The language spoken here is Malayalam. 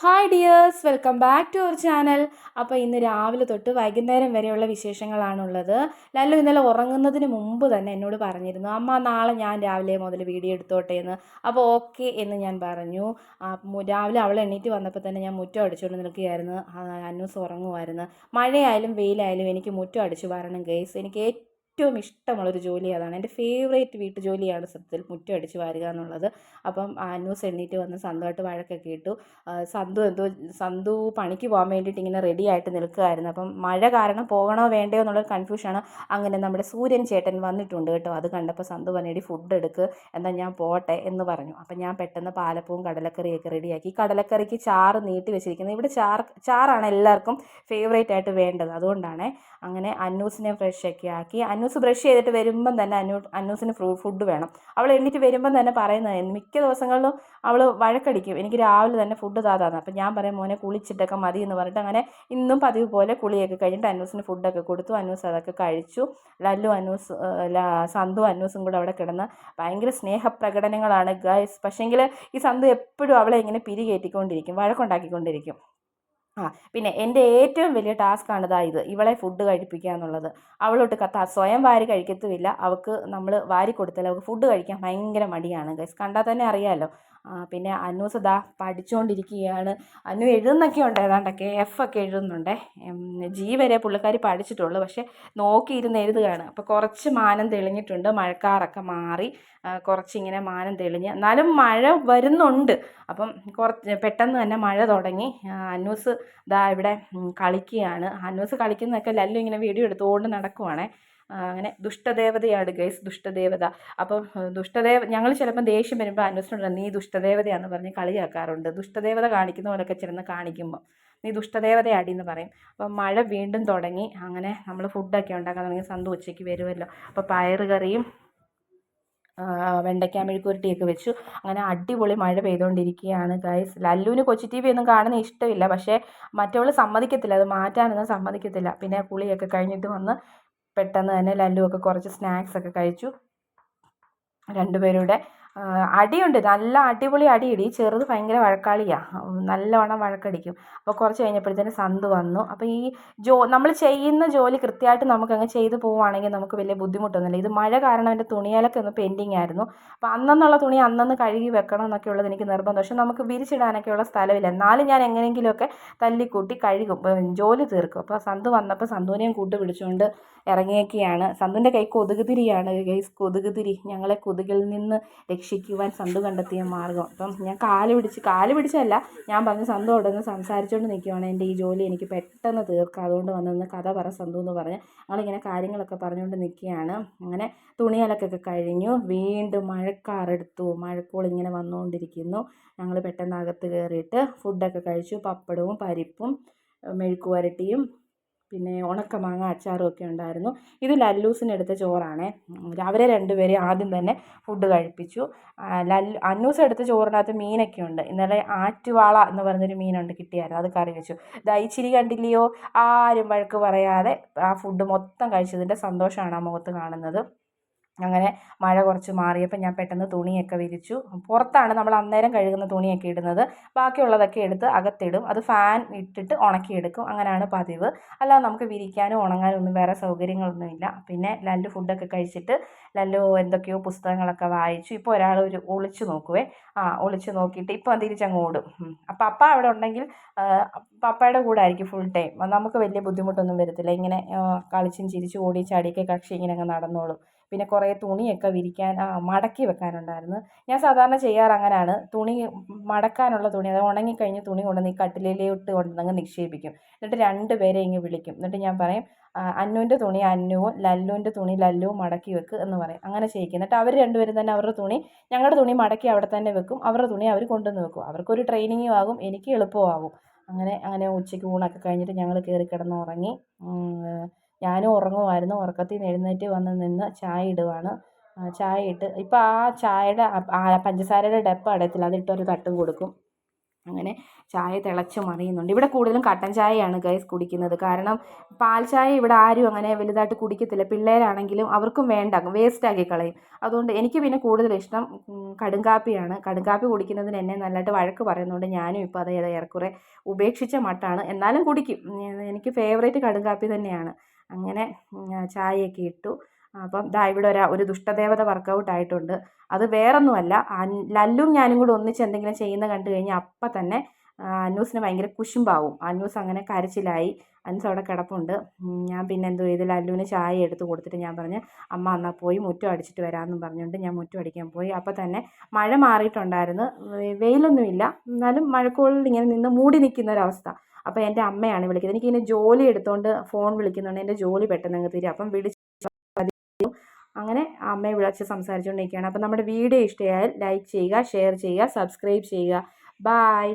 Hi dears welcome back to our channel അപ്പോൾ ഇന്ന് രാവിലെ തൊട്ട് വൈകുന്നേരം വരെയുള്ള വിശേഷങ്ങളാണുള്ളത്. ലല്ലു ഇന്നലെ ഉറങ്ങുന്നതിന് മുമ്പ് തന്നെ എന്നോട് പറഞ്ഞിരുന്നു അമ്മ നാളെ ഞാൻ രാവിലെ മുതൽ വീഡിയോ എടുത്തോട്ടെ എന്ന്. അപ്പോൾ ഓക്കെ എന്ന് ഞാൻ പറഞ്ഞു. രാവിലെ അവൾ എണീറ്റ് വന്നപ്പോൾ തന്നെ ഞാൻ മുറ്റം അടിച്ചുകൊണ്ട് നിൽക്കുകയായിരുന്നു. അന്നൂസ് ഉറങ്ങുമായിരുന്നു. മഴയായാലും വെയിലായാലും എനിക്ക് മുറ്റം അടിച്ചു വരണം ഗേസ് എനിക്ക് ഏറ്റവും ഇഷ്ടമുള്ളൊരു ജോലി അതാണ്. എന്റെ ഫേവറേറ്റ് വീട്ടു ജോലിയാണ് സത്യത്തിൽ മുറ്റം അടിച്ച് വാരുക എന്നുള്ളത്. അപ്പം അന്നൂസ് എണ്ണീറ്റ് വന്ന് സന്തുമായിട്ട് വഴക്കൊക്കെ ഇട്ടു സന്തു എന്തോ സന്തു പണിക്ക് പോകാൻ വേണ്ടിയിട്ട് ഇങ്ങനെ റെഡി ആയിട്ട് നിൽക്കുകയായിരുന്നു അപ്പം മഴ കാരണം പോകണോ വേണ്ടയോ എന്നുള്ളൊരു കൺഫ്യൂഷനാണ് അങ്ങനെ നമ്മുടെ സൂര്യൻ ചേട്ടൻ വന്നിട്ടുണ്ട് കേട്ടോ. അത് കണ്ടപ്പോൾ സന്തു പറഞ്ഞിട്ട് ഫുഡ് എടുക്ക്. എന്നാൽ ഞാൻ പോട്ടെ എന്ന് പറഞ്ഞു. അപ്പം ഞാൻ പെട്ടെന്ന് പാലപ്പവും കടലക്കറിയൊക്കെ റെഡിയാക്കി കടലക്കറിക്ക് ചാറ് നീട്ടി വെച്ചിരിക്കുന്നത് ഇവിടെ ചാറ് ചാറാണ് എല്ലാവർക്കും ഫേവറേറ്റ് ആയിട്ട് വേണ്ടത്. അതുകൊണ്ടാണ് അങ്ങനെ അന്നൂസിനെ ഫ്രഷ് ഒക്കെ ആക്കി. അന്നൂസ് ബ്രഷ് ചെയ്തിട്ട് വരുമ്പം തന്നെ അന്നു അന്നൂസിന് ഫുഡ് വേണം. അവൾ എണീറ്റ് വരുമ്പം തന്നെ പറയുന്നതായിരുന്നു മിക്ക ദിവസങ്ങളിലും അവൾ വഴക്കടിക്കും. എനിക്ക് രാവിലെ തന്നെ ഫുഡ് താതാന്ന് അപ്പം ഞാൻ പറയും മോനെ കുളിച്ചിട്ടൊക്കെ മതി എന്ന് പറഞ്ഞിട്ട് അങ്ങനെ ഇന്നും പതിവ് പോലെ കുളിയൊക്കെ കഴിഞ്ഞിട്ട് അന്നൂസിന് ഫുഡൊക്കെ കൊടുത്തു. അന്നൂസ് അതൊക്കെ കഴിച്ചു. ലല്ലു അന്നൂസ് സന്തു അന്നൂസും കൂടെ അവിടെ കിടന്ന് ഭയങ്കര സ്നേഹപ്രകടനങ്ങളാണ് ഗൈസ് പക്ഷേങ്കിൽ ഈ സന്തു എപ്പോഴും അവളെ ഇങ്ങനെ പിരികേറ്റിക്കൊണ്ടിരിക്കും വഴക്കുണ്ടാക്കിക്കൊണ്ടിരിക്കും. ആ പിന്നെ എന്റെ ഏറ്റവും വലിയ ടാസ്ക് ആണ് ഇതാ ഇത് ഇവളെ ഫുഡ് കഴിപ്പിക്കുക എന്നുള്ളത്. അവളോട്ട് കത്ത സ്വയം വാരി കഴിക്കത്തുമില്ല. അവൾക്ക് നമ്മൾ വാരി കൊടുത്താൽ അവൾക്ക് ഫുഡ് കഴിക്കാൻ ഭയങ്കര മടിയാണ് ഗൈസ് കണ്ടാൽ തന്നെ അറിയാമല്ലോ പിന്നെ അന്നൂസ് സദാ പഠിച്ചുകൊണ്ടിരിക്കുകയാണ് അന്നു എഴുതുന്നൊക്കെ ഉണ്ട് ഏതാണ്ടൊക്കെ എഫ് ഒക്കെ എഴുതുന്നുണ്ടേ. ജി വരെ പുള്ളിക്കാരി പഠിച്ചിട്ടുള്ളൂ. പക്ഷേ നോക്കിയിരുന്ന് എഴുതുകയാണ്. അപ്പോൾ കുറച്ച് മാനം തെളിഞ്ഞിട്ടുണ്ട്. മഴക്കാറൊക്കെ മാറി കുറച്ചിങ്ങനെ മാനം തെളിഞ്ഞ്. എന്നാലും മഴ വരുന്നുണ്ട്. അപ്പം കുറച്ച് പെട്ടെന്ന് തന്നെ മഴ തുടങ്ങി. അന്നൂസ് ദാ ഇവിടെ കളിക്കുകയാണ്. അന്നൂസ് കളിക്കുന്നതൊക്കെ ലല്ലു ഇങ്ങനെ വീഡിയോ എടുത്തുകൊണ്ട് നടക്കുവാണേ. അങ്ങനെ ദുഷ്ടദേവതയാണ് ഗൈസ് ദുഷ്ടദേവത. അപ്പം ദുഷ്ടദേവ ഞങ്ങൾ ചിലപ്പോൾ ദേഷ്യം വരുമ്പോൾ അന്വേഷണം നീ ദുഷ്ടദേവതയാണെന്ന് പറഞ്ഞ് കളിയാക്കാറുണ്ട് ദുഷ്ടദേവത കാണിക്കുന്ന പോലൊക്കെ ചെന്ന് കാണിക്കുമ്പോൾ നീ ദുഷ്ടദേവതയാടി എന്ന് പറയും. അപ്പം മഴ വീണ്ടും തുടങ്ങി അങ്ങനെ നമ്മൾ ഫുഡൊക്കെ ഉണ്ടാക്കാൻ തുടങ്ങി സന്തു ഉച്ചയ്ക്ക് വരുമല്ലോ അപ്പോൾ പയർ കറിയും വെണ്ടയ്ക്ക മെഴുക്കുരുട്ടിയൊക്കെ വെച്ചു. അങ്ങനെ അടിപൊളി മഴ പെയ്തുകൊണ്ടിരിക്കുകയാണ് ഗൈസ്. ലല്ലുവിന് കൊച്ചി ടി വി ഒന്നും കാണുന്ന ഇഷ്ടമില്ല പക്ഷേ മറ്റവൾ സമ്മതിക്കത്തില്ല. അത് മാറ്റാനൊന്നും സമ്മതിക്കത്തില്ല. പിന്നെ കുളിയൊക്കെ കഴിഞ്ഞിട്ട് വന്ന് പെട്ടെന്ന് തന്നെ ലല്ലുവൊക്കെ കുറച്ച് സ്നാക്സ് ഒക്കെ കഴിച്ചു. രണ്ടുപേരുടെ അടിയുണ്ട്. നല്ല അടിപൊളി അടിയിടി. ചെറുത് ഭയങ്കര വഴക്കാളിയാണ് നല്ലവണ്ണം വഴക്കടിക്കും. അപ്പോൾ കുറച്ച് കഴിഞ്ഞപ്പോഴത്തേന് സന്ത് വന്നു. അപ്പോൾ ഈ ജോ നമ്മൾ ചെയ്യുന്ന ജോലി കൃത്യമായിട്ട് നമുക്കങ്ങ് ചെയ്തു പോവുകയാണെങ്കിൽ നമുക്ക് വലിയ ബുദ്ധിമുട്ടൊന്നുമില്ല. ഇത് മഴ കാരണം എന്റെ തുണിയാലൊക്കെ ഒന്ന് പെൻഡിങ് ആയിരുന്നു അപ്പോൾ അന്നെന്നുള്ള തുണി അന്നന്ന് കഴുകി വെക്കണം എന്നൊക്കെ ഉള്ളത് എനിക്ക് നിർബന്ധം. പക്ഷേ നമുക്ക് വിരിച്ചിടാനൊക്കെയുള്ള സ്ഥലമില്ല. എന്നാലും ഞാൻ എങ്ങനെയെങ്കിലുമൊക്കെ തല്ലിക്കൂട്ടി കഴുകും. ജോലി തീർക്കും. അപ്പോൾ സന്ത് വന്നപ്പോൾ സന്തുവിനെയും കൂട്ട് പിടിച്ചുകൊണ്ട് ഇറങ്ങിയൊക്കെയാണ്. സന്തുവിന്റെ കൈ കൊതുകുതിരിയാണ്. കൈ കൊതുകുതിരി. ഞങ്ങളെ കൊതുകിൽ നിന്ന് രക്ഷിക്കുവാൻ സന്തു കണ്ടെത്തിയ മാർഗം അപ്പം ഞാൻ കാൽ പിടിച്ച് കാൽ പിടിച്ചല്ല ഞാൻ പറഞ്ഞ സന്തു അവിടെ നിന്ന് സംസാരിച്ചുകൊണ്ട് നിൽക്കുവാണ് എന്റെ ഈ ജോലി എനിക്ക് പെട്ടെന്ന് തീർക്കാം. അതുകൊണ്ട് വന്നൊന്ന് കഥ പറ സന്തു എന്ന് പറഞ്ഞ് ഞങ്ങളിങ്ങനെ കാര്യങ്ങളൊക്കെ പറഞ്ഞുകൊണ്ട് നിൽക്കുകയാണ് അങ്ങനെ തുണിയലക്കൊക്കെ കഴിഞ്ഞു. വീണ്ടും മഴക്കാറെടുത്തു. മഴക്കോൾ ഇങ്ങനെ വന്നുകൊണ്ടിരിക്കുന്നു ഞങ്ങൾ പെട്ടെന്ന് അകത്ത് കയറിയിട്ട് ഫുഡൊക്കെ കഴിച്ചു. പപ്പടവും പരിപ്പും മെഴുക്ക് വരട്ടിയും ഉണക്ക മാങ്ങ അച്ചാറും ഒക്കെ ഉണ്ടായിരുന്നു. ഇത് ലല്ലൂസിന് എടുത്ത ചോറാണേ. അവരെ രണ്ടുപേരെയും ആദ്യം തന്നെ ഫുഡ് കഴിപ്പിച്ചു. ലല്ലു അന്നൂസ് എടുത്ത ചോറിനകത്ത് മീനൊക്കെ ഉണ്ട്. ഇന്നലെ ആറ്റുവാള എന്ന് പറഞ്ഞൊരു മീനുണ്ട് കിട്ടിയായിരുന്നു. അത് കറി വെച്ചു. ദൈച്ചിരി കണ്ടില്ലയോ? ആരും വഴക്ക് പറയാതെ ആ ഫുഡ് മൊത്തം കഴിച്ചതിന്റെ സന്തോഷമാണ് ആ മുഖത്ത് കാണുന്നത്. അങ്ങനെ മഴ കുറച്ച് മാറിയപ്പോൾ ഞാൻ പെട്ടെന്ന് തുണിയൊക്കെ വിരിച്ചു. പുറത്താണ് നമ്മൾ അന്നേരം കഴുകുന്ന തുണിയൊക്കെ ഇടുന്നത്. ബാക്കിയുള്ളതൊക്കെ എടുത്ത് അകത്തിടും. അത് ഫാൻ ഇട്ടിട്ട് ഉണക്കിയെടുക്കും. അങ്ങനെയാണ് പതിവ്. അല്ലാതെ നമുക്ക് വിരിക്കാനും ഉണങ്ങാനും ഒന്നും വേറെ സൗകര്യങ്ങളൊന്നുമില്ല പിന്നെ ലല്ലു ഫുഡൊക്കെ കഴിച്ചിട്ട് ലല്ലു എന്തൊക്കെയോ പുസ്തകങ്ങളൊക്കെ വായിച്ചു. ഇപ്പോൾ ഒരാൾ ഒരു ഒളിച്ചു നോക്കുവേ. ആ ഒളിച്ചു നോക്കിയിട്ട് ഇപ്പോൾ തിരിച്ചങ്ങ് ഓടും. അപ്പം അപ്പ അവിടെ ഉണ്ടെങ്കിൽ പപ്പയുടെ കൂടെ ആയിരിക്കും ഫുൾ ടൈം നമുക്ക് വലിയ ബുദ്ധിമുട്ടൊന്നും വരത്തില്ല. ഇങ്ങനെ കളിച്ചും ചിരിച്ചും ഓടി ചാടിയൊക്കെ കക്ഷി ഇങ്ങനെ അങ്ങ് നടന്നോളും. പിന്നെ കുറേ തുണിയൊക്കെ വിരിക്കാൻ മടക്കി വെക്കാനുണ്ടായിരുന്നു. ഞാൻ സാധാരണ ചെയ്യാറ് അങ്ങനെയാണ് തുണി മടക്കാനുള്ള തുണി അത് ഉണങ്ങിക്കഴിഞ്ഞ് തുണി കൊണ്ടുവന്ന് ഈ കട്ടിലിലോട്ട് കൊണ്ടുവന്നങ്ങ് നിക്ഷേപിക്കും. എന്നിട്ട് രണ്ട് രണ്ടുപേരെ ഇങ്ങ് വിളിക്കും. എന്നിട്ട് ഞാൻ പറയും അന്നുവിന്റെ തുണി അന്നുവും ലല്ലുവിന്റെ തുണി ലല്ലുവും മടക്കി വെക്ക് എന്ന് പറയും. അങ്ങനെ ചെയ്യിക്കും. എന്നിട്ട് അവർ രണ്ടുപേരും തന്നെ അവരുടെ തുണി ഞങ്ങളുടെ തുണി മടക്കി അവിടെ തന്നെ വെക്കും. അവരുടെ തുണി അവർ കൊണ്ടുവന്ന് വെക്കും. അവർക്കൊരു ട്രെയിനിങ്ങും ആകും എനിക്ക് എളുപ്പമാകും അങ്ങനെ അങ്ങനെ ഉച്ചയ്ക്ക് ഊണൊക്കെ കഴിഞ്ഞിട്ട് ഞങ്ങൾ കയറി കിടന്ന് ഉറങ്ങി ഞാനും ഉറങ്ങുമായിരുന്നു. ഉറക്കത്തിൽ എഴുന്നേറ്റ് വന്ന് നിന്ന് ചായ ഇടുവാണ്. ചായ ഇട്ട് ഇപ്പം ആ ചായയുടെ പഞ്ചസാരയുടെ ഡപ്പ അതിട്ട് ഒരു തട്ടും കൊടുക്കും. അങ്ങനെ ചായ തിളച്ച് മറിയുന്നുണ്ട്. ഇവിടെ കൂടുതലും കട്ടൻ ചായയാണ് ഗൈസ് കുടിക്കുന്നത്. കാരണം പാൽ ചായ ഇവിടെ ആരും അങ്ങനെ വലുതായിട്ട് കുടിക്കത്തില്ല. പിള്ളേരാണെങ്കിലും അവർക്കും വേണ്ട. വേസ്റ്റ് ആക്കി കളയും. അതുകൊണ്ട് എനിക്ക് പിന്നെ കൂടുതൽ ഇഷ്ടം കടുങ്കാപ്പിയാണ്. കടുങ്കാപ്പി കുടിക്കുന്നതിന് എന്നെ നല്ലതായിട്ട് വഴക്ക് പറയുന്നതുകൊണ്ട് ഞാനും ഇപ്പോൾ അത് ഏറെക്കുറെ ഉപേക്ഷിച്ച മട്ടാണ്. എന്നാലും കുടിക്കും. എനിക്ക് ഫേവറേറ്റ് കടുങ്കാപ്പി തന്നെയാണ്. അങ്ങനെ ചായയൊക്കെ ഇട്ടു. അപ്പം ദാ ഇവിടെ ഒരു ഒരു ദുഷ്ടദേവത വർക്കൗട്ട് ആയിട്ടുണ്ട്. അത് വേറൊന്നുമല്ല ലല്ലും ഞാനും കൂടെ ഒന്നിച്ച് എന്തെങ്കിലും ചെയ്യുന്ന കണ്ടു കഴിഞ്ഞാൽ അപ്പം തന്നെ അന്നൂസിന് ഭയങ്കര കുശുമ്പാവും. അന്നൂസ് അങ്ങനെ കരച്ചിലായി. അന്നൂസ് അവിടെ കിടപ്പുണ്ട് ഞാൻ പിന്നെ എന്തോ ചെയ്ത്? ലല്ലുവിന് ചായ എടുത്ത് കൊടുത്തിട്ട് ഞാൻ പറഞ്ഞ് അമ്മ എന്നാൽ പോയി മുറ്റം അടിച്ചിട്ട് വരാമെന്നും പറഞ്ഞുകൊണ്ട് ഞാൻ മുറ്റം അടിക്കാൻ പോയി. അപ്പോൾ തന്നെ മഴ മാറിയിട്ടുണ്ടായിരുന്നു. വെയിലൊന്നുമില്ല. എന്നാലും മഴക്കോളിൽ ഇങ്ങനെ നിന്ന് മൂടി നിൽക്കുന്ന ഒരവസ്ഥ അപ്പോൾ എന്റെ അമ്മയാണ് വിളിക്കുന്നത്. എനിക്കിങ്ങനെ ജോലി എടുത്തുകൊണ്ട് ഫോൺ വിളിക്കുന്നുണ്ട് എന്റെ ജോലി പെട്ടെന്ന് അങ്ങ് തീരും. അപ്പം വിളിച്ച് അങ്ങനെ അമ്മയെ വിളിച്ച് സംസാരിച്ചുകൊണ്ടിരിക്കുകയാണ് അപ്പം നമ്മുടെ വീഡിയോ ഇഷ്ടമായാൽ ലൈക്ക് ചെയ്യുക ഷെയർ ചെയ്യുക സബ്സ്ക്രൈബ് ചെയ്യുക. ബായ്.